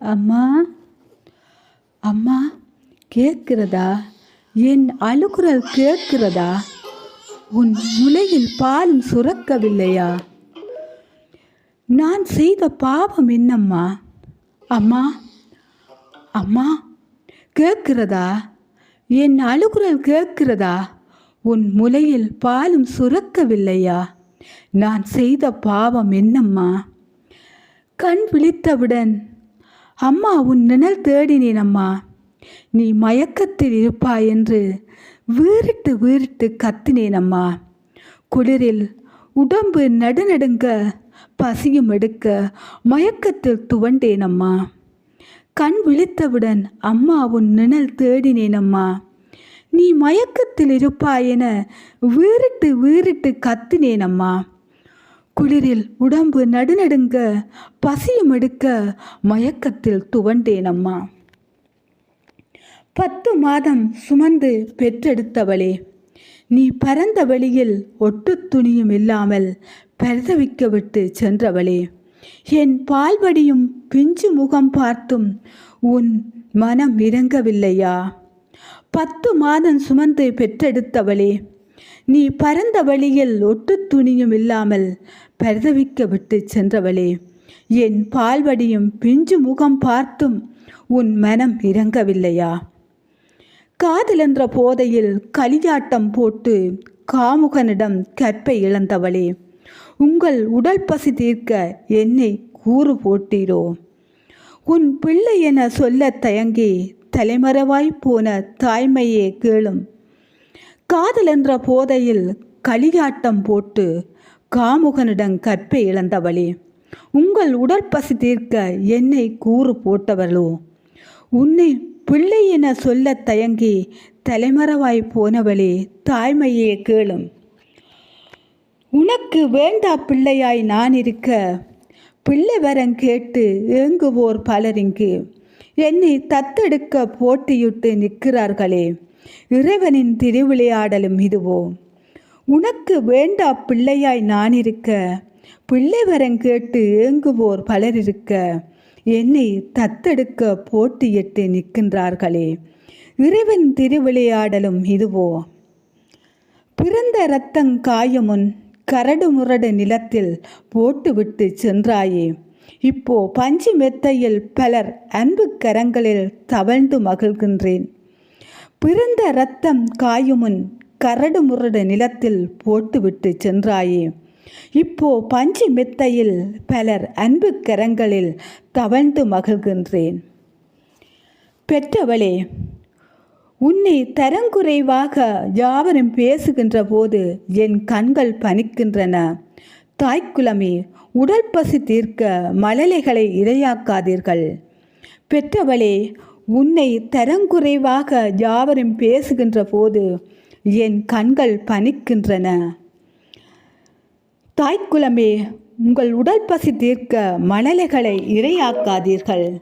அம்மா அம்மா கேட்கிறதா? என் அழுகுரல் கேட்கிறதா? உன் முலையில் பாலும் சுரக்கவில்லையா? நான் செய்த பாவம் என்னம்மா? அம்மா அம்மா கேட்கிறதா? என் அழுகுரல் கேட்கிறதா? உன் முலையில் பாலும் சுரக்கவில்லையா? நான் செய்த பாவம் என்னம்மா? கண் விழித்தவுடன் அம்மா உன் நிழல் தேடினேன் அம்மா நீ மயக்கத்தில் இருப்பாய் என்று வீறிட்டு வீறிட்டு கத்தினேன் அம்மா குளிரில் உடம்பு நடுநடுங்க பசியும் எடுக்க மயக்கத்தில் துவண்டேன் அம்மா கண் விழித்தவுடன் அம்மா உன் நிழல் தேடினேன் அம்மா நீ மயக்கத்தில் இருப்பாய் என வீறிட்டு வீறிட்டு கத்தினேன் அம்மா குளிரில் உடம்பு நடுநடுங்க பசியும் எடுக்க மயக்கத்தில் துவண்டேன் அம்மா பத்து மாதம் சுமந்து பெற்றெடுத்தவளே நீ பரந்த வழியில் ஒட்டு துணியும் இல்லாமல் பிரசவிக்க விட்டு சென்றவளே என் பால்வடியும் பிஞ்சு முகம் பார்த்தும் உன் மனம் இறங்கவில்லையா? பத்து மாதம் சுமந்து பெற்றெடுத்தவளே நீ பரந்த வழியில் ஒட்டு துணியும் இல்லாமல் பிரசவிக்க விட்டு சென்றவளே. என் பால்வடியும் பிஞ்சு முகம் பார்த்தும் உன் மனம் இறங்கவில்லையா? காதல் என்ற போதையில் களியாட்டம் போட்டு காமுகனிடம் கற்பை இழந்தவளே உங்கள் உடல் பசி தீர்க்க என்னை கூறு போட்டீரோ? உன் பிள்ளை என சொல்லத் தயங்கி தலைமறைவாய் போன தாய்மையே கேளும். காதல் என்ற போதையில் களியாட்டம் போட்டு காமுகனிடம் கற்பை இழந்தவளே உங்கள் உடற்பசி தீர்க்க என்னை கூறு போட்டவளோ உன்னை பிள்ளை என சொல்லத் தயங்கி தலைமறைவாய் போனவளே தாய்மையே கேளும். உனக்கு வேண்டா பிள்ளையாய் நான் இருக்க பிள்ளை வரம் கேட்டு ஏங்குவோர் பலர் இங்கு. என்னை தத்தெடுக்க போட்டியிட்டு நிற்கிறார்களே இறைவனின் திருவிளையாடலும் இதுவோ. உனக்கு வேண்டா பிள்ளையாய் நான் இருக்க பிள்ளை வரம் கேட்டு ஏங்குவோர் பலர் இருக்க என்னை தத்தெடுக்க போட்டியிட்டு நிற்கின்றார்களே. இறைவன் திருவிளையாடலும் இதுவோ. பிறந்த இரத்தங் காயமுன் கரடு முரடு நிலத்தில் போட்டுவிட்டு சென்றாயே. இப்போ பஞ்சு மெத்தையில் பலர் அன்பு கரங்களில் தவழ்ந்து மகிழ்கின்றேன். பிறந்த இரத்தம் காயுமுன் கரடு முரடு நிலத்தில் போட்டுவிட்டு சென்றாயே. இப்போ பஞ்சு மெத்தையில் பலர் அன்பு கரங்களில் தவழ்ந்து மகிழ்கின்றேன். பெற்றவளே உன்னை தரங்குறைவாக யாவரும் பேசுகின்ற போது என் கண்கள் பணிக்கின்றன தாய்க்குலமே உடல் பசி தீர்க்க மழலைகளை இரையாக்காதீர்கள். பெற்றவளே உன்னை தரங்குறைவாக யாவரும் பேசுகின்ற போது என் கண்கள் பணிக்கின்றன தாய்க்குலமே உங்கள் உடல் பசி தீர்க்க மணலைகளை இரையாக்காதீர்கள்.